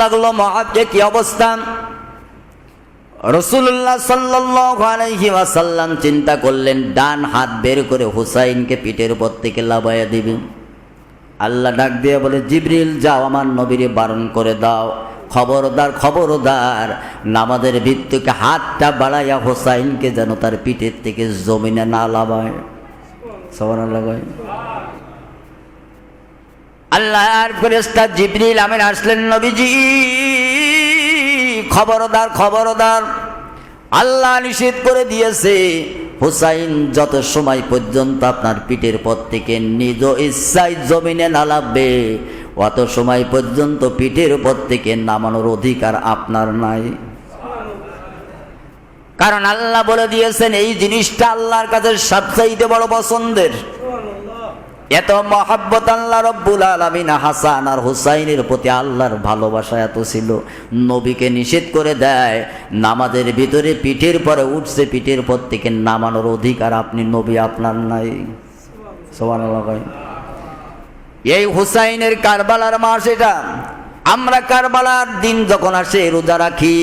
লাগল মহাবকে কি অবস্থা রসুল্লাহ সাল্লাল্লাহু ওয়াসাল্লাম চিন্তা করলেন, ডান হাত বের করে হুসাইনকে পিঠের উপর থেকে লাভাইয়া দিবে। আল্লাহ ডাক দিয়ে বলে, জিবরিল, যাও, আমার নবীরে বারণ করে দাও। খবরদার খবরদার, নামাজের ভিত্তিকে হাতটা বাড়াইয়া হোসাইনকে যেন তার পিঠের থেকে জমিনে না লাভায় সবার লাগায় আল্লাহ আর ফেরেস্তা জিবরিল আমিন আসলেন নবীজি। খবরদার খবরদার। আল্লাহ নিষেধ করে দিয়েছে। হুসাইন যত সময় পর্যন্ত আপনার পিঠের পর থেকে নিজ ইচ্ছায় জমিনে না লাভবে অত সময় পর্যন্ত পিঠের উপর থেকে নামানোর অধিকার আপনার নাই। কারণ আল্লাহ বলে দিয়েছেন, এই জিনিসটা আল্লাহর কাছে সবচাইতে বড় পছন্দের। এত মহাব্বত আল্লাহ রব্বুল আলমিন হাসান আর হুসাইনের প্রতি আল্লাহর ভালোবাসা এত ছিল। নবীকে নিষেধ করে দেয়, নামাজের ভিতরে পিঠের পরে উঠছে, পিঠের পর থেকে নামানোর অধিকার আপনি নবী আপনার নাই। এই হুসাইনের কারবালার মাস এটা। আমরা কারবালার দিন যখন আসে, রোজা রাখি,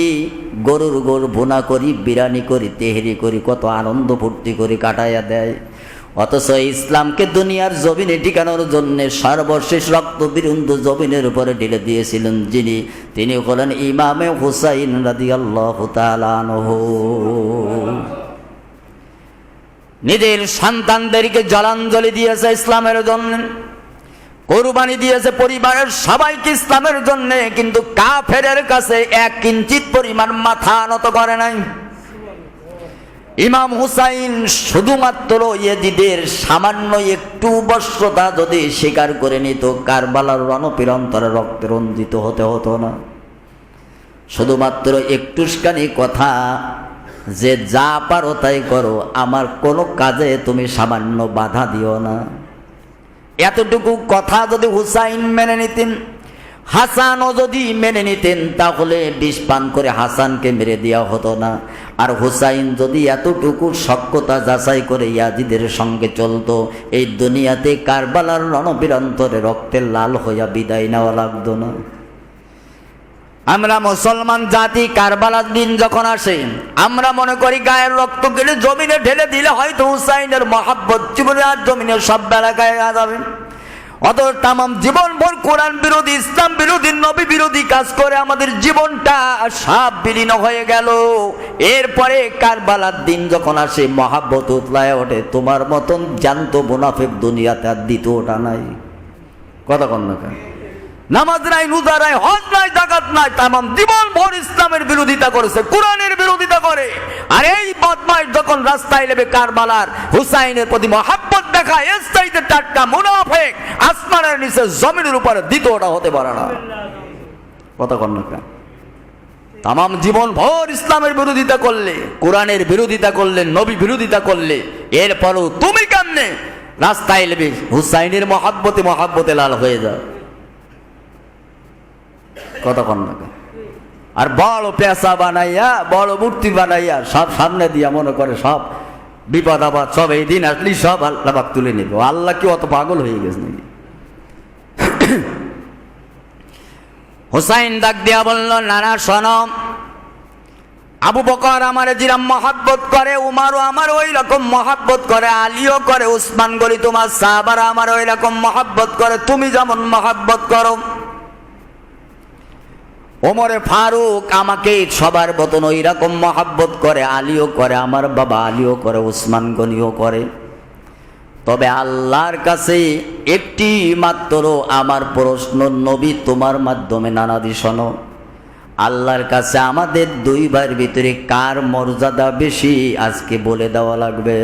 গরুর গরু ভুনা করি, বিরানি করি, তেহেরি করি, কত আনন্দ ফুর্তি করি কাটাইয়া দেয়। অথচ ইসলামকে দুনিয়ার জমিনে টিকানোর জন্য সর্বশেষ রক্ত বিরুদ্ধ জমিনের উপরে ঢেলে দিয়েছিলেন যিনি। তিনি হলেন ইমামে হুসাইন রাদি আল্লাহ নিজের সন্তানদেরকে জলাঞ্জলি দিয়েছে ইসলামের জন্য, কোরবানি দিয়েছে পরিবারের সবাইকে ইসলামের জন্য, কিন্তু কাফেরের কাছে এক কিঞ্চিত পরিমাণ মাথা নত করে নাই। ইমাম হুসাইন শুধুমাত্র ইয়েজিদের সামান্য একটু বর্ষতা যদি স্বীকার করে নিত, কারবালার রণপিরন্তরে রক্তে রঞ্জিত হতে হতো না। শুধুমাত্র একটুখানি কথা, যে যা পারো তাই করো, আমার কোনো কাজে তুমি সামান্য বাধা দিও না। এতটুকু কথা যদি হুসাইন মেনে নিতেন হাসানও যদি মেনে নিতেন, তাহলে বিষ পান করে হাসানকে মেরে দেওয়া হতো না। আর হুসাইন যদি এতটুকু সক্ষতা যাচাই করে ইয়াজিদের সঙ্গে চলতো, এই দুনিয়াতে কারবালার রণবিরন্তরে রক্তের লাল হইয়া বিদায় নেওয়া লাগতো না। আমরা মুসলমান জাতি, কারবালার দিন যখন আসে, আমরা মনে করি গায়ের রক্ত গেলে জমিনে ঢেলে দিলে হয়তো হুসাইনের মহাব্বত জীবনে আর জমিনে সব বেলা গায়ে যাবে। অত তামাম জীবন ভর কোরআন বিরোধী, ইসলাম বিরোধী, নবী বিরোধী কাজ করে আমাদের জীবনটা সাপ বিলীন হয়ে গেল এরপরে কারবালার দিন যখন আসে, মহাব্বত উতলায় ওঠে, তোমার মতন জানতো মুনাফেক দুনিয়াতে আর দ্বিতীয়টা নাই কথা কন্যা কেন? নামাজ নাই, রোজা নাই, হজ নাই, জাকাত নাই, তামাম জীবন ভর ইসলামের বিরোধিতা করেছে, কোরআনের বিরোধিতা করে। আর এই বদমাইশ যখন রাস্তায় নেবে কারবালার, হুসাইনের প্রতি মহাব্বত দেখায় চাইতে টাটকা মুনাফেক আসমানের নিচে জমিনের উপরে দ্বিতীয়টা হতে পারে না। কন না তামাম জীবন ভর ইসলামের বিরোধিতা করলে, কোরআনের বিরোধিতা করলে, নবী বিরোধিতা করলে, এরপরও তুমি কেমনে রাস্তায় নেবে? হুসাইনের মহাব্বতে মহাব্বতে লাল হয়ে যাও কতক্ষণ লাগে? আর বড় পেশা বানাইয়া, বড় মূর্তি বানাইয়া, সব সামনে দিয়া মনে করে সব বিপদ আপদ, সব এই দিন আসলি সব আল্লাহ তুলে নেবে। আল্লাহ কি অত পাগল হয়ে গেছে নাকি? হুসাইন ডাক দিয়া বলল, নানা সনম আবু বকর আমার যেরকম মহাব্বত করে, উমারও আমার ওই রকম মহাব্বত করে, আলীও করে, উসমান গলি তোমার সাহাবারা আমার ওই রকম মহাব্বত করে, তুমি যেমন মহাব্বত করো ওমরে ফারুক আমাকে সবার মতন ওই রকম মহাব্বত করে, আলীও করে, আমার বাবা আলীও করে, উসমান গনিও করে। তবে আল্লাহর কাছে একটি মাত্র আমার প্রশ্ন, নবী তোমার মাধ্যমে নানা শোনো। আল্লাহর কাছে আমাদের দুই ভিতরে কার মর্যাদা বেশি, আজকে বলে দেওয়া লাগবে।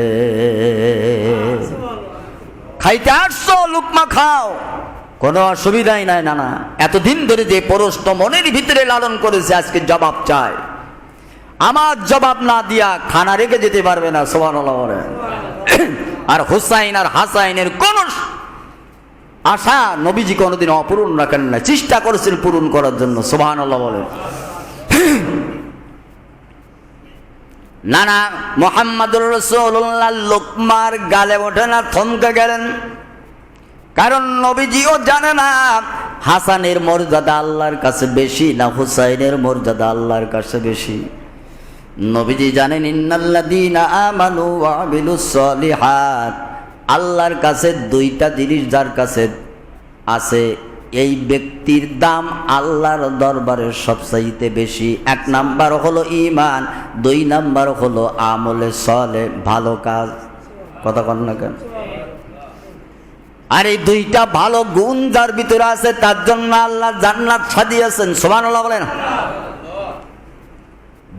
খাইতে আসছো, লুকমা খাও। কোনো অসুবিধাই নাই না না এতদিন ধরে যে প্রশ্ন মনের ভিতরে লালন করেছে, আজকে জবাব চায় আমার জবাব না দিয়া খানা রেখে যেতে পারবে না সোহান আর হুসাইন আর হাসাইনের কোন আশা নবীজি কোনোদিন অপূরণ রাখেন না, চেষ্টা করেছেন পূরণ করার জন্য সোহান বলে। না না মোহাম্মদুর রসুল্লাহ লোকমার গালে ওঠে না, থমকে গেলেন। কারণ নবীজিও জানে না হাসানের মর্যাদা আল্লাহর কাছে বেশি না হুসাইনের মর্যাদা আল্লাহর কাছে বেশি। নবীজি জানেন, ইন্নাল্লাযীনা আমানু সলিহাত। আল্লাহর কাছে দুইটা জিনিস যার কাছে আছে, এই ব্যক্তির দাম আল্লাহর দরবারে সবচাইতে বেশি। এক নাম্বার হলো ইমান দুই নাম্বার হলো আমলে সলে, ভালো কাজ। কথা কন না কেন? আর এই দুইটা ভালো গুণ যার ভিতরে আছে, তার জন্য আল্লাহ জান্নাত সাজিয়েছেন। সোমানুল্লাহ বলেন।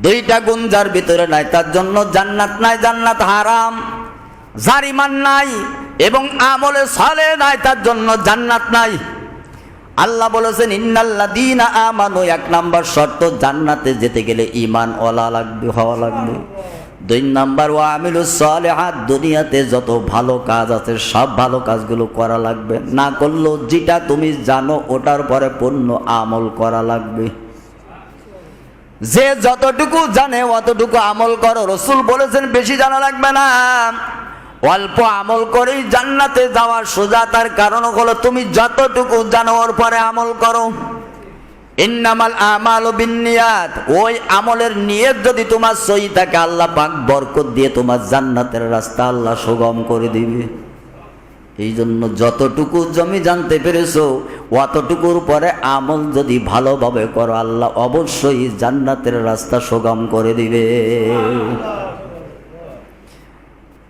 দুইটা গুণ যার ভিতরে নাই, তার জন্য জান্নাত নাই, জান্নাত হারাম। যার ইমান নাই এবং আমলে সালে নাই, তার জন্য জান্নাত নাই। আল্লাহ বলেছেন ইন্নাল্লা দিন আমানো এক নাম্বার শর্ত, জান্নাতে যেতে গেলে ইমান ওলা লাগবে, হওয়া লাগবে। দুই নাম্বার ও আমিলু হাত দুনিয়াতে যত ভালো কাজ আছে, সব ভালো কাজগুলো করা লাগবে। না করলেও যেটা তুমি জানো, ওটার পরে পূর্ণ আমল করা লাগবে। যে যতটুকু জানে, অতটুকু আমল করো। রসুল বলেছেন, বেশি জানা লাগবে না। অল্প আমল করেই জান্নাতে যাওয়ার সোজা। তার কারণ হলো, তুমি যতটুকু জানো, ওর পরে আমল করো। ইন্নামাল আমাল বিনিয়াত ওই আমলের নিয়ত যদি তোমার সই থাকে, আল্লাহ পাক বরকত দিয়ে তোমার জান্নাতের রাস্তা আল্লাহ সুগম করে দিবে। এই জন্য যতটুকু জমি জানতে পেরেছ, অতটুকুর পরে আমল যদি ভালোভাবে করো, আল্লাহ অবশ্যই জান্নাতের রাস্তা সুগম করে দিবে।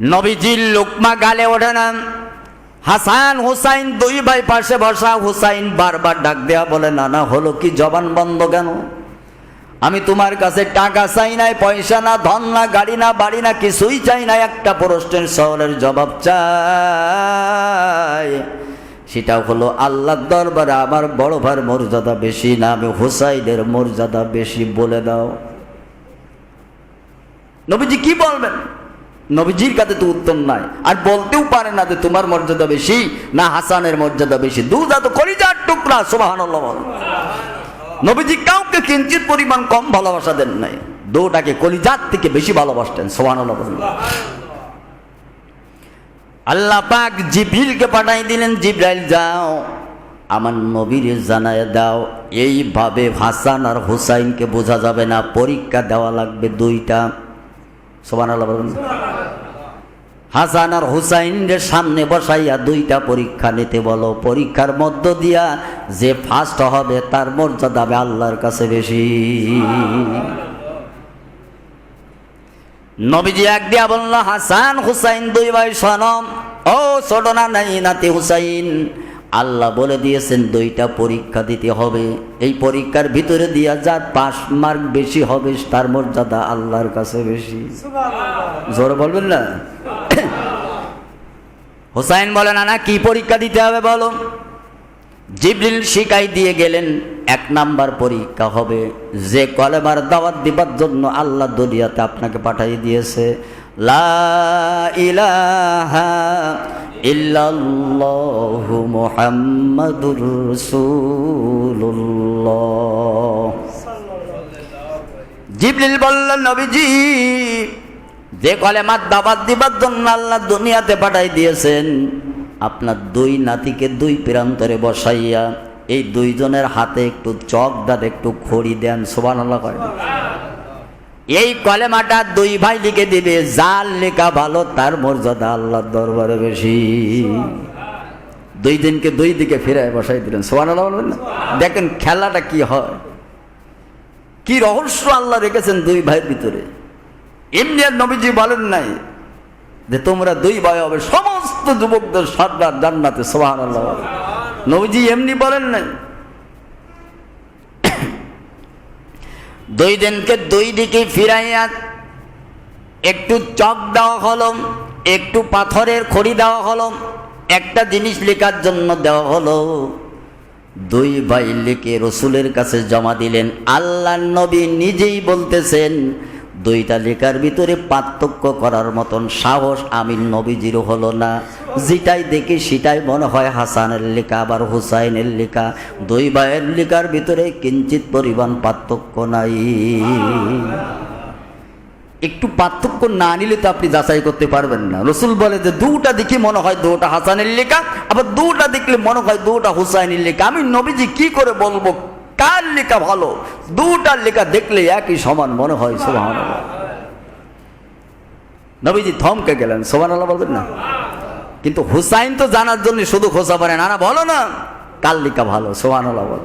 নবীজির লোকমা গালে ওঠে না। হাসান হুসাইন দুই ভাই পাশে বসা, হুসাইন বারবার ডাক দেয়া বলে, না না, হলো কি জবান বন্ধ কেন? আমি তোমার কাছে টাকা চাই নাই, পয়সা না, ধন না, গাড়ি না, বাড়ি না, কিছুই চাই না একটা প্রশ্নের সওয়ালের জবাব চাই। সেটা হলো আল্লাহর দরবারে আমার বড় ভাইয়ের মর্যাদা বেশি না, আমি হুসাইনের মর্যাদা বেশি বলে দাও। নবীজি কি বলবেন? নবীজির কাছে তো উত্তম নাই। আর বলতেও পারে না যে তোমার মর্যাদা বেশি, না হাসানের মর্যাদা বেশি। দুধা তো কলিজার টুকরা সোবাহান নবীজি কাউকে কিঞ্চিত পরিমাণ কম ভালোবাসা দেন নাই। দুটাকে কলিজার থেকে বেশি ভালোবাসতেন সোবাহান আল্লাহ পাক জিব্রিলকে পাঠাই দিলেন, জিব্রাইল, যাও। আমার নবীর জানায় দাও। এইভাবে হাসান আর হুসাইনকে বোঝা যাবে না। পরীক্ষা দেওয়া লাগবে দুইটা। সোবান আল্লাহ হাসান আর হুসাইনের সামনে বসাইয়া দুইটা পরীক্ষা নিতে বলো। পরীক্ষার মধ্য দিয়া যে ফার্স্ট হবে, তার মর্যাদা হবে আল্লাহর কাছে বেশি। নবীজি এক দিয়া বলল, হাসান, হুসাইন দুই ভাই সনম ও ছোট না, নাই নাতি হুসাইন। আল্লাহ বলে দিয়েছেন দুইটা পরীক্ষা দিতে হবে। এই পরীক্ষার ভিতরে দিয়া যার পাস মার্ক বেশি হবে তার মর্যাদা আল্লাহর কাছে বেশি। জোর বলবেন না? হুসাইন বলে না না কি পরীক্ষা দিতে হবে বলো? জিবরিল শিকাই দিয়ে গেলেন এক নাম্বার পরীক্ষা হবে। যে কলেমার দাওয়াত দিবার জন্য আল্লাহ দুনিয়াতে আপনাকে পাঠিয়ে দিয়েছে। লা ইলাহা ইল্লাল্লাহু মুহাম্মাদুর রাসূলুল্লাহ। জিবরিল বললেন নবীজি, যে কলেমার দাবাত দিবার জন্য আল্লাহ দুনিয়াতে পাঠাই দিয়েছেন, আপনার দুই নাতিকে দুই প্রান্তরে বসাইয়া এই দুইজনের হাতে একটু চক দাঁত একটু খড়ি দেন সোবান আল্লাহ করেন এই কলেমাটা দুই ভাই লিখে দিবে যার লেখা ভালো, তার মর্যাদা আল্লাহর দরবারে বেশি। দুই দিনকে দুই দিকে ফিরায় বসাই দিলেন। সোবান আল্লাহ বলবেন না? দেখেন খেলাটা কি হয়। কি রহস্য আল্লাহ রেখেছেন দুই ভাইয়ের ভিতরে। এমনি আর নবীজি বলেন নাই যে তোমরা দুই ভাই হবে, সমস্ত যুবকদের সর্দার জান্নাতে সোহান আল্লাহ নবীজি এমনি বলেন নাই। দুই দিনকে দুই দিকে ফিরাইয়া একটু চক দেওয়া হলো, একটু পাথরের খড়ি দেওয়া হলো, একটা জিনিস লেখার জন্য দেওয়া হলো। দুই ভাই লিখে রসুলের কাছে জমা দিলেন আল্লাহ নবী নিজেই বলতেছেন দুইটা লেখার ভিতরে পার্থক্য করার মতন সাহস আমি নবীজিরও হলো না। যেটাই দেখি সেটাই মনে হয় হাসানের লেখা, আবার হুসাইনের লেখা। দুই ভাইয়ের লেখার ভিতরে কিঞ্চিত পরিমাণ পার্থক্য নাই। একটু পার্থক্য না নিলে তো আপনি যাচাই করতে পারবেন না। রসুল বলে যে দুটা দেখে মনে হয় দুটা হাসানের লেখা, আবার দুটা দেখলে মনে হয় দুটা হুসাইনের লেখা। আমি নবীজি কি করে বলব? কার লেখা ভালো? দুটার লেখা দেখলে একই সমান মনে হয় সোহান নবীজি থমকে গেলেন সোহান আল্লাহ বলবেন না? কিন্তু হুসাইন তো জানার জন্য শুধু খোঁজা পারে না না, বলো না, কার লেখা ভালো সোহান আল্লাহ বল।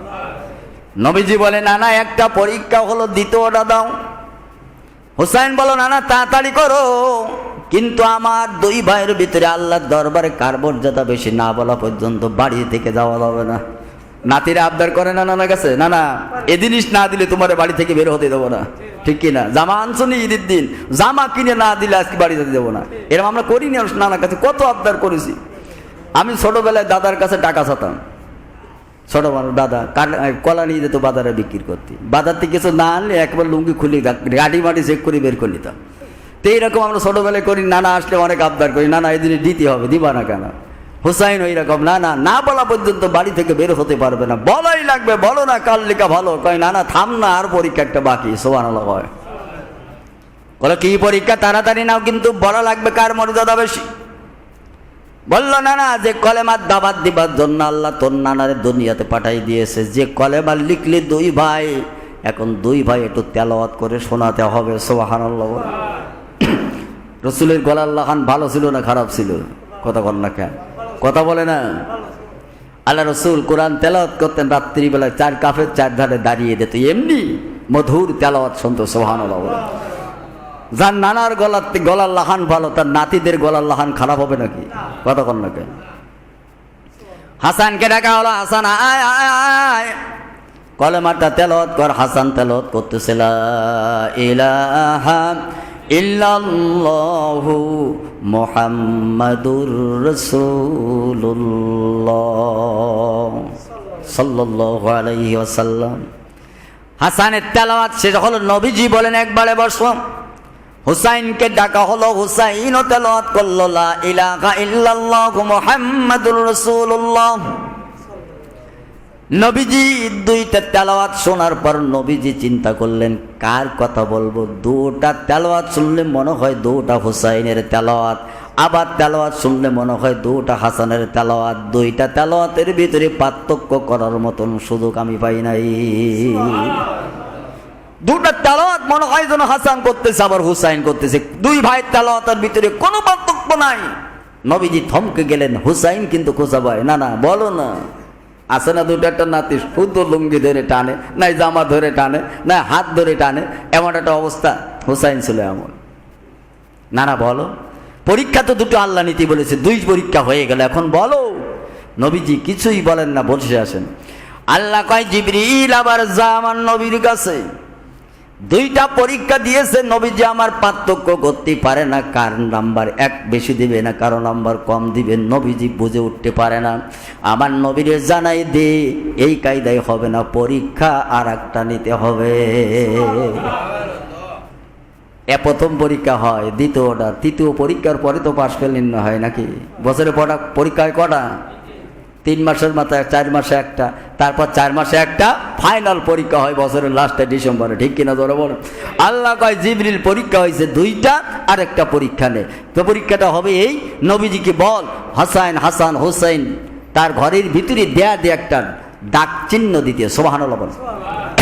নবীজি বলে, না না, একটা পরীক্ষা হলো, দ্বিতীয়টা দাও। হুসাইন বলো, না না, তাড়াতাড়ি করো। কিন্তু আমার দুই ভাইয়ের ভিতরে আল্লাহর দরবারে কার মর্যাদা বেশি না বলা পর্যন্ত বাড়ি থেকে যাওয়া যাবে না। নাতিরা আবদার করে না নানা কাছে? না না, এ জিনিস না দিলে তোমার বাড়ি থেকে বের হতে দেবো না। ঠিক কি না? জামা আনছো নি ঈদের দিন, জামা কিনে না দিলে আজকে বাড়ি যেতে দেবো না। এরকম আমরা করিনি নানার কাছে, কত আবদার করেছি। আমি ছোটবেলায় দাদার কাছে টাকা চাতাম ছোট মানুষ দাদা কলা নিয়ে যেত বাজারে বিক্রি করতে। বাজার থেকে কিছু না আনলে একবার লুঙ্গি খুলি গাড়ি মাটি চেক করে বের করে নিতাম। তো এইরকম আমরা ছোটবেলায় করি, নানা আসলে অনেক আবদার করি, নানা এই জিনিস দিতে হবে, দিবা না কেন? হুসাইন ওই রকম না না না বলা পর্যন্ত বাড়ি থেকে বের হতে পারবে না। বলাই লাগবে, বলো না কাল লেখা ভালো? কয়, না না, থাম না, আর পরীক্ষা একটা বাকি। সোয়ান হয় বলো, কি পরীক্ষা? তাড়াতাড়ি নাও, কিন্তু বলা লাগবে কার মর্যাদা বেশি? বলল, না না, যে কলেমার দাবাত দিবার জন্য আল্লাহ তোর নানারে দুনিয়াতে পাঠাই দিয়েছে। যে কলেমার লিখলি দুই ভাই, এখন দুই ভাই একটু তেলাওয়াত করে শোনাতে হবে। সোহান রসুলের গলার লাহান ভালো ছিল না খারাপ ছিল? কথা বল না কেন? কথা বলে না। আল্লাহ রসুল কোরআন তেলাওয়াত করতেন রাত্রিবেলায় চার কাফের চার ধারে দাঁড়িয়ে দিত এমনি মধুর তেলাওয়াত শুনতো সোহান যার নানার গলার গলার লাহান ভালো, তার নাতিদের গলার লাহান খারাপ হবে নাকি? কথা কন নাকি হাসানকে ডাকা হলো, হাসান, আয় আয় আয় কলেমাটা তেলত কর, হাসান তেলত করতেছে, লা ইলাহা ইল্লাল্লাহু মুহাম্মাদুর রাসূলুল্লাহ সাল্লাল্লাহু আলাইহি ওয়াসাল্লাম। হাসানের তেলাওয়াত শেষ হলো, নবীজি বলেন, একবারে বসো। হুসাইনকে ডাকা হলো হুসাইন তেলাওয়াত করল, লা ইলাহা ইল্লাল্লাহু মুহাম্মাদুর রাসূলুল্লাহ। নবীজি দুইটা তেলাওয়াত শোনার পর নবীজি চিন্তা করলেন কার কথা বলব? দুটা তেলাওয়াত শুনলে মনে হয় দুটা হুসাইনের তেলাওয়াত আবার তেলাওয়াত শুনলে মনে হয় দুটা হাসানের তেলাওয়াত। দুইটা তেলাওয়াতের ভিতরে পার্থক্য করার মতন সুযোগ আমি পাই নাই। দুটা তেলাওয়াত মনে হয় যেন হাসান করতেছে আবার হুসাইন করতেছে। দুই ভাই তেলাওয়াতের ভিতরে কোনো পার্থক্য নাই। নবীজি থমকে গেলেন হুসাইন কিন্তু খোঁজা ভাই না না বলো না। আছে না দুটো একটা নাতি, শুদ্ধ লুঙ্গি ধরে টানে নাই জামা ধরে টানে, না হাত ধরে টানে, এমন একটা অবস্থা হুসাইন ছিল এমন। না না বলো, পরীক্ষা তো দুটো আল্লাহ নীতি বলেছে, দুই পরীক্ষা হয়ে গেল, এখন বলো। নবীজি কিছুই বলেন না বসে আসেন। আল্লাহ কয়, জিবরিল আবার জামান নবীর কাছে। দুইটা পরীক্ষা দিয়েছে, নবীজি আমার পার্থক্য করতে পারে না কার নাম্বার এক বেশি দিবে না কারও নাম্বার কম দিবে, নবীজি বুঝে উঠতে পারে না। আমার নবীরে জানাই দে, এই কায়দায় হবে না, পরীক্ষা আর একটা নিতে হবে। এ প্রথম পরীক্ষা হয়, দ্বিতীয় অর্ডার তৃতীয় পরীক্ষার পরে তো পাশ ফেল নির্ণয় হয় নাকি? বছরে পড়া পরীক্ষায় কটা? তিন মাসের মাথায় চার মাসে একটা, তারপর চার মাসে একটা ফাইনাল পরীক্ষা হয় বছরের লাস্টে ডিসেম্বরে, ঠিক কিনা ধরে বল আল্লাহ কয়, জিবরিল পরীক্ষা হয়েছে দুইটা আর একটা পরীক্ষা নেই তো পরীক্ষাটা হবে এই, নবীজিকে বল, হাসান হাসান, হোসাইন, তার ঘরের ভিতরে দেয়া দিয়ে একটা ডাক চিহ্ন দিতে, সোবাহানুল্লাহ বল।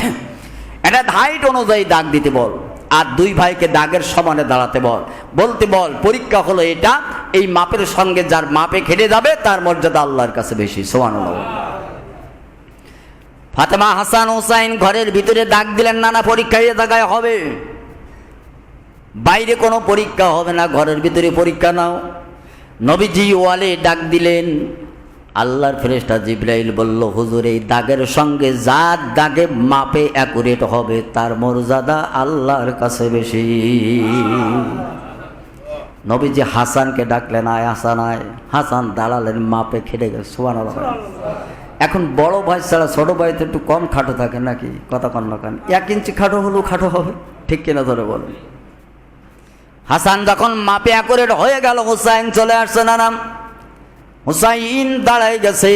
এটা হাইট অনুযায়ী দাগ দিতে বল। আর দুই ভাইকে দাগের সমানে দাঁড়াতে বল। বলতে বল, পরীক্ষা হলো এটা, এই মাপের সঙ্গে যার মাপে খেটে যাবে, তার মর্যাদা আল্লাহর কাছে বেশি। সোহান ফাতেমা হাসান হোসাইন ঘরের ভিতরে দাগ দিলেন, নানা পরীক্ষা এ জায়গায় হবে। বাইরে কোনো পরীক্ষা হবে না, ঘরের ভিতরে পরীক্ষা নাও। নবীজি ওয়ালে ডাক দিলেন আল্লাহর ফেরেস্তা জিব্রাইল বলল, হুজুর, এই দাগের সঙ্গে যার দাগে মাপে অ্যাকুরেট হবে, তার মর্যাদা আল্লাহর কাছে বেশি। নবীজি হাসানকে ডাকলেন, আয় হাসান আয়। হাসান দাঁড়ালেন, মাপে খেটে গেছে সোয়ান এখন বড় ভাই ছাড়া ছোট ভাই তো একটু কম খাটো থাকে নাকি? কথা কন না কেন? এক ইঞ্চি খাটো হলেও খাটো হবে, ঠিক কিনা ধরে বলেন। হাসান যখন মাপে অ্যাকুরেট হয়ে গেল, হুসাইন চলে আসছে না নাম হুসাইন দাঁড়াই গেছে।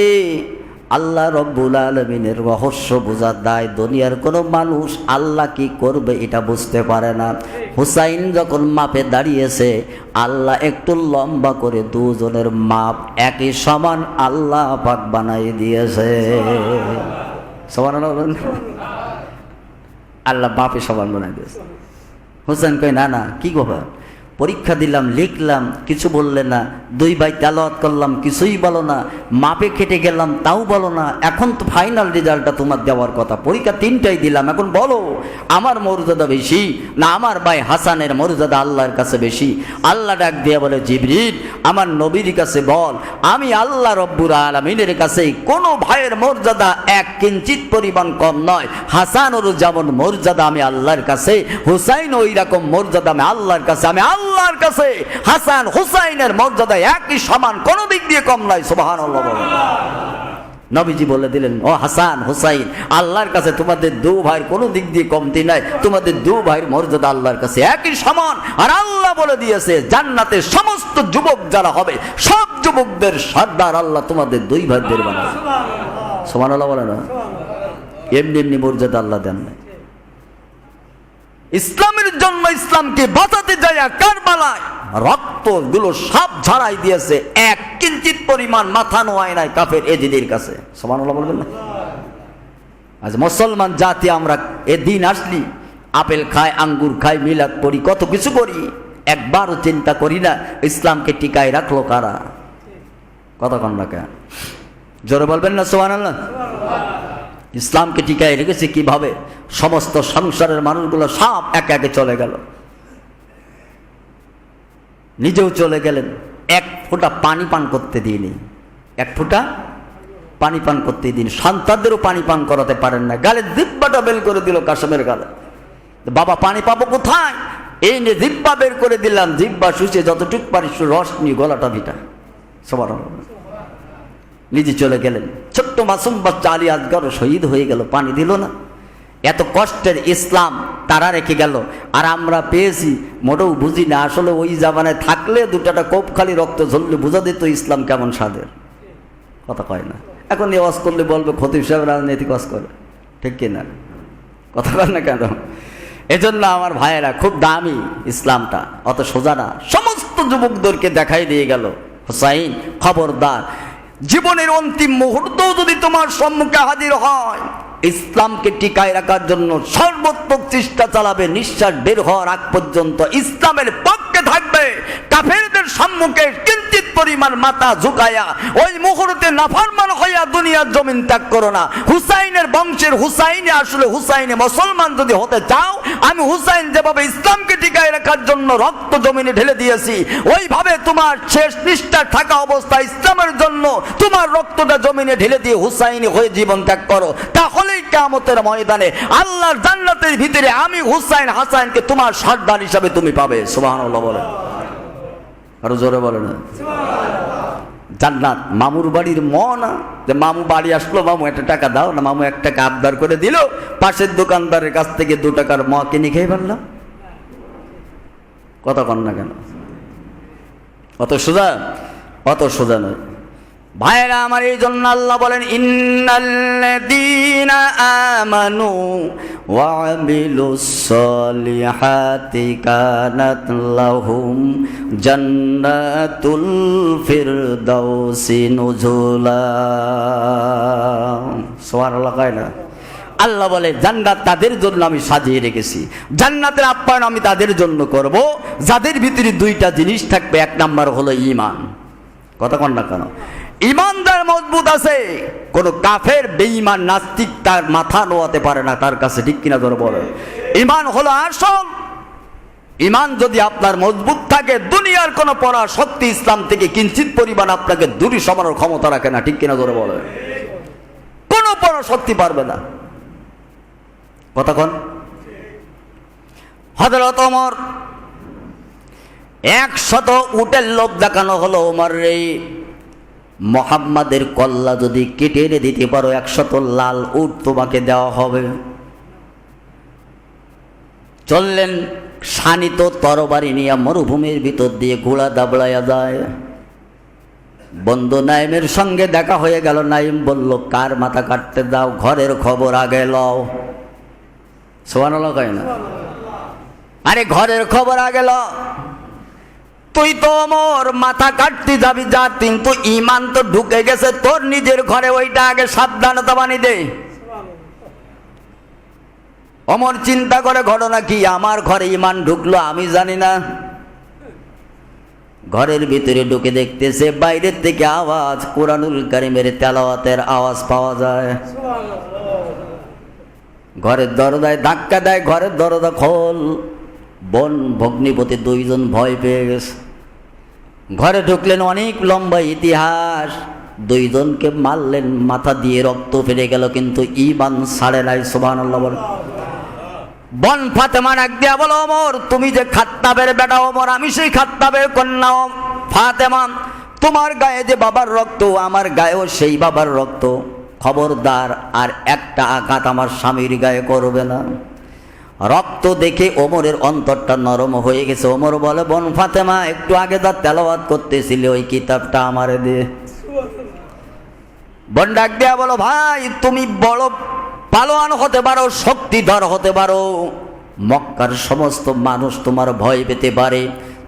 আল্লাহ রব্বুল আলমিনের রহস্য বোঝার দায়, দুনিয়ার কোনো মানুষ আল্লাহ কি করবে এটা বুঝতে পারে না। হুসাইন যখন মাপে দাঁড়িয়েছে, আল্লাহ একটু লম্বা করে দুজনের মাপ একই সমান আল্লাহ পাক বানাই দিয়েছে। সমান আল্লাহ বাপে সমান বানাই দিয়েছে। হুসাইন কই না না, কি গো পরীক্ষা দিলাম, লিখলাম, কিছু বললে না। দুই ভাই তেলাওয়াত করলাম, কিছুই বলো না। মাপে খেটে গেলাম, তাও বলো না। এখন তো ফাইনাল রেজাল্টটা তোমার দেওয়ার কথা। পরীক্ষা তিনটাই দিলাম, এখন বলো, আমার মর্যাদা বেশি না আমার ভাই হাসানের মর্যাদা আল্লাহর কাছে বেশি? আল্লাহ ডাক দিয়ে বলে, জিবরিল, আমার নবীর কাছে বল, আমি আল্লাহ রব্বুর আলমিনের কাছে কোনো ভাইয়ের মর্যাদা এক কিঞ্চিত পরিমাণ কম নয়। হাসানেরও যেমন মর্যাদা আমি আল্লাহর কাছে, হুসাইন ওই রকম মর্যাদা আমি আল্লাহর কাছে, আমি আল্লাহর কাছে হাসান হুসাইনের মর্যাদা একই সমান, কোন দিক দিয়ে কম নয় সুবাহান নবীজি বলে দিলেন, ও হাসান হুসাইন, আল্লাহর কাছে তোমাদের দু ভাইয়ের কোনো দিক দিয়ে কমতি নাই, তোমাদের দু ভাইয়ের মর্যাদা আল্লাহর কাছে একই সমান। আর আল্লাহ বলে দিয়েছে জান্নাতে সমস্ত যুবক যারা হবে, সব যুবকদের সর্দার আল্লাহ তোমাদের দুই ভাইদের বানাবে। সমান আল্লাহ বলে না? এমনি এমনি মর্যাদা আল্লাহ দেন নাই। ইসলামের জন্য ইসলামকে বাঁচাতে যায় কারবালায় রক্তগুলো সব ঝাড়াই দিয়েছে, এক কিঞ্চিত পরিমাণ মাথা নোয়ায় নাই কাফের এজিদের কাছে। সমান বলবেন না? আজ মুসলমান জাতি আমরা এ দিন আসলি, আপেল খায় আঙ্গুর খাই, মিলাদ পড়ি, কত কিছু করি, একবারও চিন্তা করি না, ইসলামকে টিকায় রাখল কারা? কতক্ষণ রাখা জোরে বলবেন না সোহান আল্লাহ ইসলামকে টিকায় রেখেছে কীভাবে? সমস্ত সংসারের মানুষগুলো সব একে একে চলে গেল। নিজেও চলে গেলেন। এক ফোঁটা পানি পান করতে দিইনি। এক ফোঁটা পানি পান করতে দিন সন্তানদেরও পানি পান করাতে পারেন না। গালে দিব্যাটা বের করে দিল কাশেমের গালে। বাবা, পানি পাবো কোথায়? এই নিয়ে জিব্বা বের করে দিলাম, জিব্বা শুষে যতটুক পারিস রস নিয়ে গলাটা ভিটা সবার নিজে চলে গেলেন। ছোট্ট মাসুম বাচ্চা আলী আজগর শহীদ হয়ে গেল, পানি দিল না। এত কষ্টের ইসলাম তারা রেখে গেল। আর আমরা পেয়েছি, মোটেও বুঝি না, আসলে ওই জামানায় থাকলে দুটাটা কোপ খালি রক্ত ঝরলে বোঝা দিত ইসলাম কেমন স্বাদের। কথা কয় না। এখন এই ওয়াজ করলে বলবে ক্ষতি হিসাবে রাজনৈতিক ওয়াজ করে। ঠিক কিনা? কথা কয় না কেন? এজন্য আমার ভাইয়েরা, খুব দামি ইসলামটা, অত সোজা না। সমস্ত যুবকদেরকে দেখাই দিয়ে গেল। হোসাইন, খবরদার। জীবনের অন্তিম মুহূর্তও যদি তোমার সম্মুখে হাজির হয় ইসলামকে টিকায় রাখার জন্য সর্বোত্তম চেষ্টা চালাবে, নিঃশ্বাস বের হওয়ার আগ পর্যন্ত ইসলামের পক্ষে থাকবে। কাফেরদের সম্মুখে কিঞ্চিত পরিমাণ মাথা ঝুঁকায়া ওই মুহূর্তে নাফরমান হইয়া দুনিয়ার জমিন ত্যাগ করো না। হুসাইনের বংশের হুসাইনে আসলে হুসাইনে মুসলমান যদি হতে চাও, আমি হুসাইন যেভাবে ইসলামকে টিকায় রাখার জন্য রক্ত জমিনে ঢেলে দিয়েছি, ওইভাবে তোমার শেষ নিষ্ঠার থাকা অবস্থা ইসলামের জন্য তোমার রক্তটা জমিনে ঢেলে দিয়ে হুসাইনি হয়ে জীবন ত্যাগ করো। তাহলেই কেমতের ময়দানে আল্লাহর জান্নাতের ভিতরে আমি হুসাইন হাসাইনকে তোমার সর্দার হিসাবে তুমি পাবে। সুবহানাল্লাহ বলে। আরও জোরে বলে না? জান্নাত। মামুর বাড়ির ম না? যে মামু বাড়ি আসলো, মামু একটা টাকা দাও না, মামু এক টাকা আবদার করে দিল, পাশের দোকানদারের কাছ থেকে দু টাকার ম কিনে খেয়ে ফেললাম কথা কন না কেন? অত সোজা? অত সোজা নয়। ভাইরা আমার এই জন্য আল্লাহ বলেন, ইন্নাল্লাযীনা আমানু ওয়া আমিলুস সলিহাতি কানাত লাহুম জান্নাতুল ফিরদাউসি নুজুলা। সুবহানাল্লাহ কয় না। আল্লাহ বলে, জান্নাত তাদের জন্য আমি সাজিয়ে রেখেছি। জান্নাতের আপ্যায়ন আমি তাদের জন্য করব। যাদের ভিতরে দুইটা জিনিস থাকবে, এক নাম্বার হলো ইমান কথা কন না কেন? ইমানদার মজবুত আছে, কোন কাফের বেঈমান নাস্তিক তার মাথা নোয়াতে পারে না, তার কাছে ঠিক কিনা ধরে বলে ইমান হলো আসল। ইমান যদি আপনার মজবুত থাকে, দুনিয়ার কোন পড়া শক্তি ইসলাম থেকে কিঞ্চিত পরিমাণ আপনাকে দূরি সমানোর ক্ষমতা রাখে না, ঠিক কিনা ধরে বলে কোন পড়া শক্তি পারবে না। কতক্ষণ হজরত অমর একশত উটের লোক দেখানো হলো ওমর রে মোহাম্মদের কল্লা যদি কেটে এনে দিতে পারো, একশত লাল উট তোমাকে দেওয়া হবে। চললেন শানিত তরবারি নিয়ে মরুভূমির ভিতর দিয়ে ঘোড়া দাবড়াইয়া যায়। বন্ধু নাইমের সঙ্গে দেখা হয়ে গেল। নাইম বলল, কার মাথা কাটতে দাও? ঘরের খবর আগে লও। সোয়ানো কয় না? আরে, ঘরের খবর আগে ল তুই তো মোর মাথা কাটতে যাবি যা, কিন্তু ইমান তো ঢুকে গেছে। তোর নিজের ঘরে ওইটা আগে সাবধানতা বানি দে। অমর চিন্তা করে ঘটনা কি? আমার ঘরে ইমান ঢুকলো, আমি জানি না। ঘরের ভিতরে ঢুকে দেখতেছে, বাইরের থেকে আওয়াজ, কোরআনুল কারিমের তেলাওয়াতের আওয়াজ পাওয়া যায়। ঘরের দরজায় ধাক্কা দেয়, ঘরের দরজা খোল। বন ভগ্নিপতি দুইজন ভয় পেয়ে গেছে। ঘরে ঢুকলেন অনেক লম্বা ইতিহাস। দুইজনকে মারলেন, মাথা দিয়ে রক্ত ফিরে গেল, কিন্তু ইমান সাড়ে নাই সোভান বন ফাতেমা ডাক দিয়া বলো অমর তুমি যে খাত্তাবের বেটা অমর আমি সেই খাত্তাবের কন্যা অম- ফাতেমা। তোমার গায়ে যে বাবার রক্ত, আমার গায়েও সেই বাবার রক্ত। খবরদার, আর একটা আঘাত আমার স্বামীর গায়ে করবে না। রক্ত দেখে ওমরের অন্তরটা নরম হয়ে গেছে। ওমর বলে, বন ফাতেমা, একটু আগে তার তেলাওয়াত করতেছিলে, ওই কিতাবটা আমার দিয়ে বন ডাক দেয়া বলো, ভাই, তুমি বড় পালোয়ান হতে পারো, শক্তিধর হতে পারো। মক্কার সমস্ত মানুষ তোমার ভয় পেতে পারে।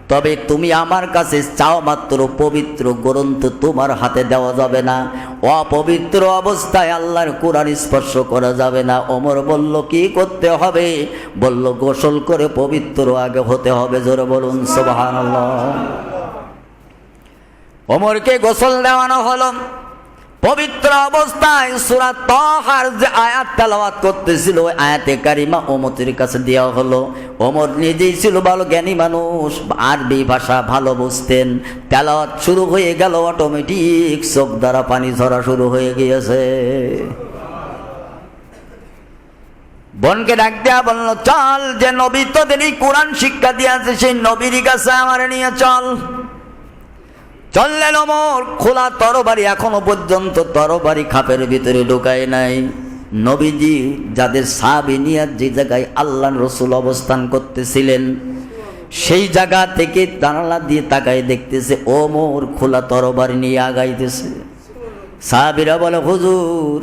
তবে তুমি আমার কাছে চাও মাত্র পবিত্র গ্রন্থ তোমার হাতে দেওয়া যাবে না। অপবিত্র অবস্থায় আল্লাহর কোরআন স্পর্শ করা যাবে না। অমর বলল, কি করতে হবে? বলল, গোসল করে পবিত্র আগে হতে হবে। জোরে বলুন সোবাহ অমরকে গোসল দেওয়ানো হলো। পবিত্র অবস্থায় সুরা তহার যে আয়াত তেলাওয়াত করতেছিল, ওই আয়াতে কারিমা ওমতের কাছে দেওয়া হলো। ওমর নিজেই ছিল ভালো জ্ঞানী মানুষ, আরবি ভাষা ভালো বুঝতেন। তেলাওয়াত শুরু হয়ে গেল অটোমেটিক চোখ দ্বারা পানি ঝরা শুরু হয়ে গিয়েছে। বোনকে ডাক দেয়া বলল, চল যে নবী তোদের এই কোরআন শিক্ষা দিয়েছে, সেই নবীর কাছে আমার নিয়ে চল। চললেন অমর খোলা তরবারি এখনও পর্যন্ত তরবারি খাপের ভিতরে ঢুকায় নাই। নবীজি যাদের সাবি নিয়ে যে জায়গায় আল্লাহ রসুল অবস্থান করতেছিলেন, সেই জায়গা থেকে জানালা দিয়ে তাকায় দেখতেছে ওমর খোলা তরবারি নিয়ে আগাইতেছে। সাহাবিরা বলে, হুজুর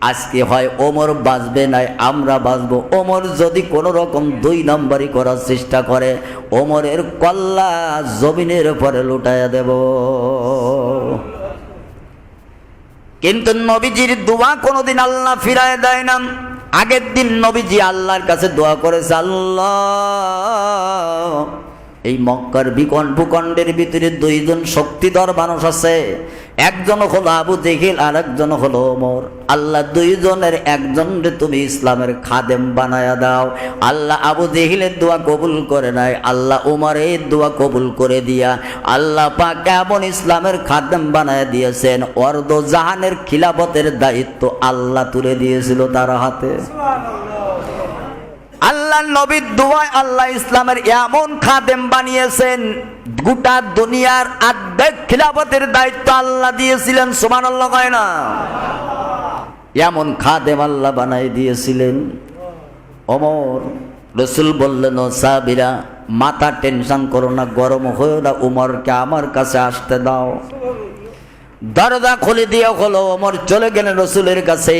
আজকে হয় ওমর বাঁচবে নাই, আমরা বাঁচবো। ওমর যদি কোনো রকম দুই নম্বরই করার চেষ্টা করে, ওমরের কল্লা জমিনের উপরে লুটাইয়া দেব। কিন্তু নবীজির দোয়া কোনোদিন আল্লাহ ফিরায় দেয় না। আগের দিন নবীজি আল্লাহর কাছে দোয়া করেছে, আল্লাহ, এই মক্কার বিকন ভূখণ্ডের ভিতরে দুইজন শক্তিধর মানুষ আছে একজন হলো আবু জেহিল আর একজন হলো ওমর। আল্লাহ দুইজনের একজনরে তুমি ইসলামের খাদেম বানায়া দাও। আল্লাহ আবু জেহিলের দোয়া কবুল করে নাই, আল্লাহ উমরের দোয়া কবুল করে দিয়া আল্লাহ পাক এমন ইসলামের খাদেম বানায় দিয়েছেন, অর্ধ জাহানের খিলাফতের দায়িত্ব আল্লাহ তুলে দিয়েছিল তার হাতে। আল্লাহ নবীর দোয়ায় আল্লাহ ইসলামের এমন খাদেম বানিয়েছেন, গোটা দুনিয়ার আর্ধেক খিলাফতের দায়িত্ব আল্লাহ দিয়েছিলেন সুমান আল্লাহ কয় না? এমন খাদেম আল্লাহ বানাই দিয়েছিলেন। অমর রসুল বললেন, ও সাবিরা মাথা টেনশন করো না, গরম হয়েও না, উমরকে আমার কাছে আসতে দাও। দরজা খুলে দিয়ে হলো, অমর চলে গেলেন রসুলের কাছে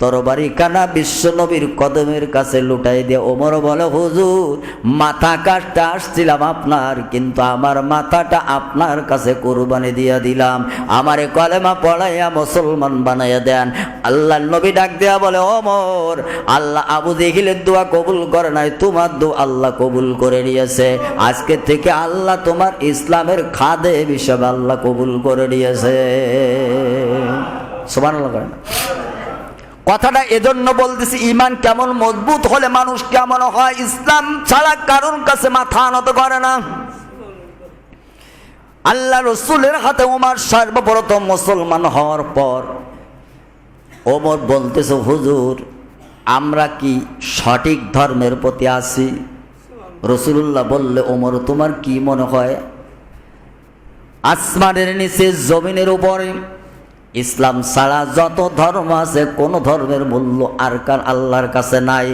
তরবারি কানা বিশ্ব নবীর কদমের কাছে লুটাই দিয়ে, ওমর বলে, হুজুর, মাথা কাটতে আসছিলাম আপনার, কিন্তু আমার মাথাটা আপনার কাছে কোরবানি দিয়া দিলাম। আমারে কলেমা পড়াইয়া মুসলমান বানাইয়া দেন। আল্লাহ নবী ডাক দেয়া বলে, ওমর, আল্লাহ আবু দেখিলের দোয়া কবুল করে নাই, তোমার দো আল্লাহ কবুল করে নিয়েছে। আজকে থেকে আল্লাহ তোমার ইসলামের খাদে হিসাবে আল্লাহ কবুল করে নিয়েছে। সমান করে না। কথাটা এজন্য বলতেছি ইমান কেমন মজবুত হলে মানুষ কেমন হয়? ইসলাম ছাড়া কারোর কাছে মাথা নত করে না। আল্লাহ রসুলের হাতে উমার সর্বপ্রথম মুসলমান হওয়ার পর ওমর বলতেছে, হুজুর, আমরা কি সঠিক ধর্মের প্রতি আছি? রসুল্লাহ বললে, ওমর, তোমার কি মনে হয়? আসমানের নিচে, জমিনের উপরে ইসলাম ছাড়া যত ধর্ম আছে, কোন ধর্মের মূল্য আর কার আল্লাহর কাছে নাই।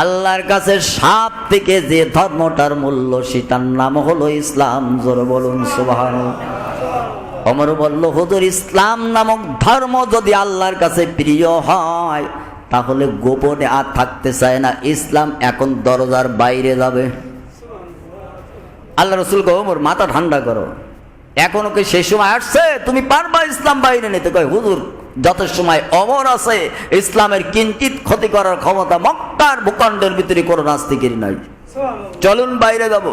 আল্লাহর কাছে সাপ থেকে যে ধর্মটার মূল্য, সেটার নাম হলো ইসলাম। জোর বলুন সুবহান অমর বলল, হুজুর, ইসলাম নামক ধর্ম যদি আল্লাহর কাছে প্রিয় হয়, তাহলে গোপনে আর থাকতে চায় না। ইসলাম এখন দরজার বাইরে যাবে। আল্লাহ রসুল ওমর, মাথা ঠান্ডা করো। এখনও কি সেই সময় আসছে? তুমি পারবা ইসলাম বাইরে নিতে? কয় হুজুর যত সময় অমর আছে ইসলামের কিঞ্চিত ক্ষতি করার ক্ষমতা মক্কার ভূখণ্ডের ভিতরে কোনো নাস্তিকের নাই। চলুন বাইরে যাব।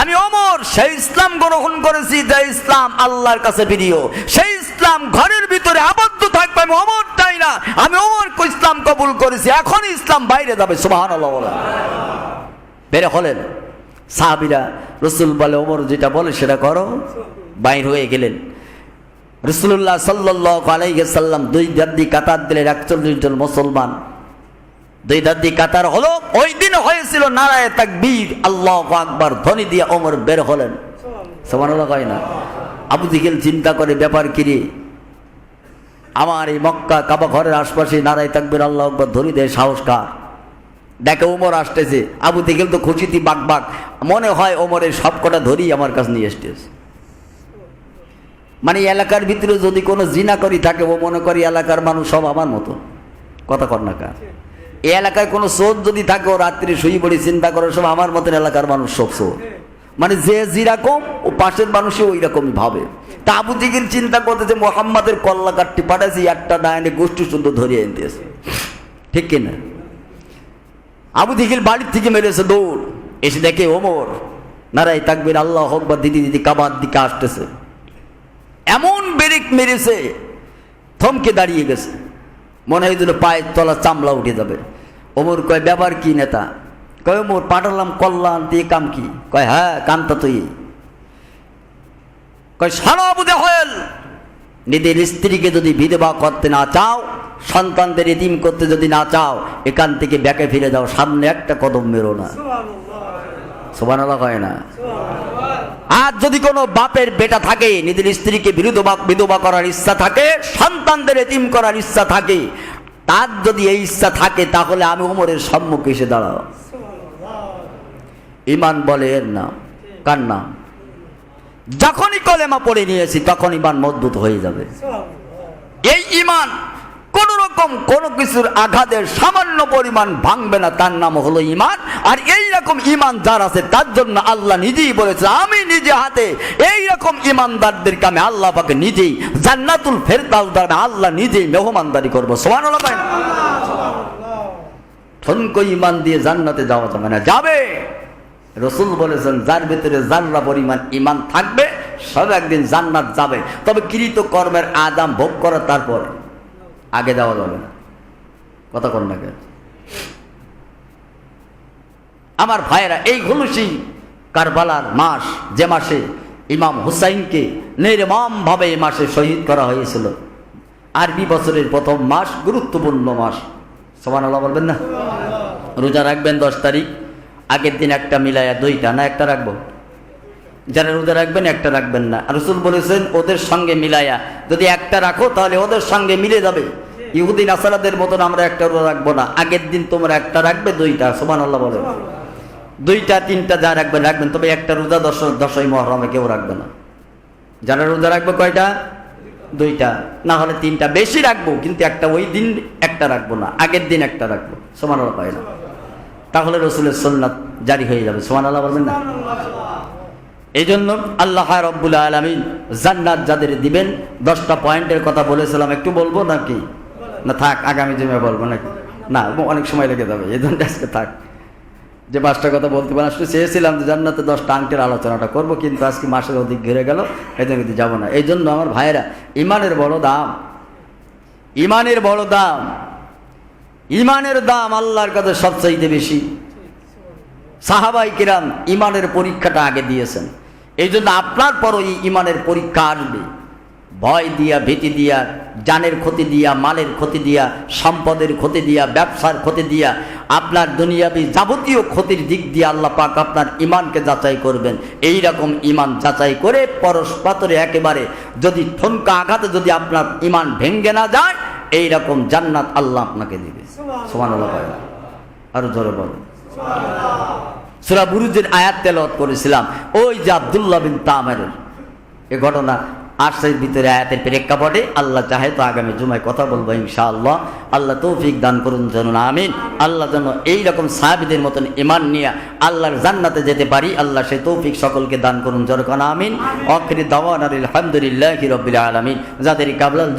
আমি অমর সেই ইসলাম গ্রহণ করেছি যে ইসলাম আল্লাহর কাছে প্রিয়। সেই ইসলাম ঘরের ভিতরে আবদ্ধ থাকবে আমি অমর চাই না। আমি অমর ইসলাম কবুল করেছি এখন ইসলাম বাইরে যাবে সুবাহান আল্লাহ বেরে হলেন। সাহাবিরা রসুল বলে অমর যেটা বলে সেটা করো। বাইর হয়ে গেলেন। রসুল্লাহ সাল্লাহ আলাইসাল্লাম দুই দাদি কাতার দিলেন, একচল্লিশ জন মুসলমান। দুই দাদি কাতার হলো, ওই দিন হয়েছিল নারায় তাক তাকবীর, আল্লাহ আকবার, ধ্বনি দিয়ে ওমর বের হলেন। সমান হয় না? আবু দিগেল চিন্তা করে ব্যাপার কিরে আমার এই মক্কা কাবা ঘরের আশপাশে নারায় তাকবীর, আল্লাহ আকবার, ধ্বনি দেয় সাহস কার? দেখে ওমর আসতেছে। আবু দিগেল তো খুশিতি বাক বাক। মনে হয় ওমরের সবকটা ধরি আমার কাছে নিয়ে এসতেছে মানে এলাকার ভিতরে যদি কোনো জিনা করি থাকে ও মনে করি এলাকার মানুষ সব আমার মতো। কথা কর না কার। এই এলাকায় কোনো সোদ যদি থাকে, ও রাত্রি শুয়ে পড়ি, চিন্তা করে সব আমার মতন এলাকার মানুষ সব সোদ মানে যে যেরকম ও পাশের মানুষও ওই রকমই ভাবে। তা আবু দিগির চিন্তা করতেছে, মোহাম্মদের কল্লা পাঠাইছি, একটা ডায়নে গোষ্ঠী সুন্দর ধরিয়ে আনতেছে ঠিক কিনা আবু দিঘিল বাড়ির থেকে মেরেছে দৌড়। এসে দেখে, ওমর নারাই তাকবির, আল্লাহ হোক বা দিদি দিদি কাবার দিকে আসতেছে। এমন বেরেক মেরেছে থমকে দাঁড়িয়ে গেছে। মনে হয় যেন পায়ের তলা চামলা উঠে যাবে। ওমর কয় ব্যাপার কি নেতা? কয় ওমর পাঠালাম কল্যাণ দিয়ে কাম কি? কয় হ্যাঁ কামটা তুই কয় সারা বুঝে হয়েল নিজের স্ত্রীকে যদি বিধবা করতে না চাও সন্তানদের ইতিম করতে যদি না চাও এখান থেকে ব্যাকে ফিরে যাও সামনে একটা কদম মেরো না। সোবান হয় না? আর যদি কোনো বাপের বেটা থাকে, নিজের স্ত্রীকে বিধবা বিধবা করার ইচ্ছা থাকে, সন্তানদের এতিম করার ইচ্ছা থাকে, তার যদি এই ইচ্ছা থাকে, তাহলে আমি উমরের সম্মুখে এসে দাঁড়াও। ইমান বলে এর নাম। কার নাম? যখনই কলেমা পড়ে নিয়েছি তখন ইমান মজবুত হয়ে যাবে। এই ইমান কোন রকম কোন কিছুর আঘাতের সামান্য পরিমাণ ভাঙবে না, তার নাম হলো ইমান আর এই রকম ইমান যার আছে, তার জন্য আল্লাহ নিজেই বলেছে আমি নিজে হাতে এই রকম ইমানদারদেরকে আমি আল্লাহ পাকে নিজেই জান্নাতুল ফেরদাল দ্বারা আল্লাহ নিজেই মেহমানদারি করব। সোহান ঠনকো ইমান দিয়ে জান্নাতে যাওয়া যাবে না, যাবে। রসুল বলেছেন, যার ভিতরে জান্না পরিমাণ ইমান থাকবে, সব একদিন জান্নাত যাবে। তবে কৃত কর্মের আদাম ভোগ করে তারপর আগে যাওয়া যাবে না। কথা কন না আমার ভাইয়েরা, এই হলুসি কারবালার মাস যে মাসে ইমাম হুসাইনকে নির্মম ভাবে এই মাসে শহীদ করা হয়েছিল, আরবি বছরের প্রথম মাস, গুরুত্বপূর্ণ মাস। সমান আল্লাহ বলবেন না? রোজা রাখবেন দশ তারিখ, আগের দিন একটা মিলাইয়া দুইটা, না একটা রাখব? যারা রোজা রাখবেন, একটা রাখবেন না। রসুল বলেছেন, ওদের সঙ্গে মিলাইয়া যদি একটা রাখো, তাহলে ওদের সঙ্গে মিলে যাবে। ইহুদিন আসারাদের মতন আমরা একটা রোজা রাখব না। আগের দিন তোমরা একটা রাখবে, দুইটা সোমান আল্লাহ বলে দুইটা, তিনটা যা রাখবেন রাখবেন। তবে একটা রোজা দশ, দশই মহরমে কেউ রাখবে না। যারা রোজা রাখবে, কয়টা? দুইটা। না হলে তিনটা বেশি রাখব, কিন্তু একটা ওই দিন একটা রাখব না। আগের দিন একটা রাখব। সোমান আল্লাহ পায় না। তাহলে রসুলের সন্ন্যাত জারি হয়ে যাবে। সোমান আল্লাহ বলবেন না? এই জন্য আল্লাহ রব্বুল আলমিন জান্নাত যাদের দিবেন, দশটা পয়েন্টের কথা বলেছিলাম, একটু বলব নাকি? না থাক, আগামী জমে বলব নাকি? না অনেক সময় লেগে যাবে এই জন্য আজকে থাক। যে পাঁচটা কথা বলতে পারেন আসলে চেয়েছিলাম যে জান্নাতে দশটা আংটির আলোচনাটা করব, কিন্তু আজকে মাসের অধিক ঘিরে গেল এই জন্য কিন্তু যাব না। এই জন্য আমার ভাইয়েরা, ইমানের বড় দাম। ইমানের বড় দাম। ইমানের দাম আল্লাহর কাছে সবচাইতে বেশি। সাহাবাই কিরাম ইমানের পরীক্ষাটা আগে দিয়েছেন। এই জন্য আপনার পরও এই ইমানের পরীক্ষা আসবে ভয় দিয়া ভীতি দিয়া জানের ক্ষতি দিয়া মালের ক্ষতি দিয়া সম্পদের ক্ষতি দিয়া ব্যবসার ক্ষতি দিয়া আপনার দুনিয়াবি যাবতীয় ক্ষতির দিক দিয়ে আল্লাহ পাক আপনার ইমানকে যাচাই করবেন। এই রকম ইমান যাচাই করে পরস্পাতরে একেবারে যদি ঠনকা আঘাতে যদি আপনার ইমান ভেঙ্গে না যায় এই রকম জান্নাত আল্লাহ আপনাকে দিবে। সমান আল্লাহ আরও জোরে বলেন। সুরা বুরুজের আয়াত তেলাওয়াত করেছিলাম। ওই যে আব্দুল্লাহ বিন তামের এ ঘটনা আশ্রের ভিতরে আয়াতের প্রেক্ষাপটে আল্লাহ চাহে তো আগামী জুমায় কথা বলব ইনশাআল্লাহ। আল্লাহ তৌফিক দান করুন যেন, আমিন। আল্লাহ যেন এইরকম সাহাবিদের মতন ইমান নিয়ে আল্লাহর জান্নাতে যেতে পারি, আল্লাহ সেই তৌফিক সকলকে দান করুন যেন, আমিন। অখরি দাওয়ান আলহামদুলিল্লাহ রবিল আলমিন। যাদের কাবলাল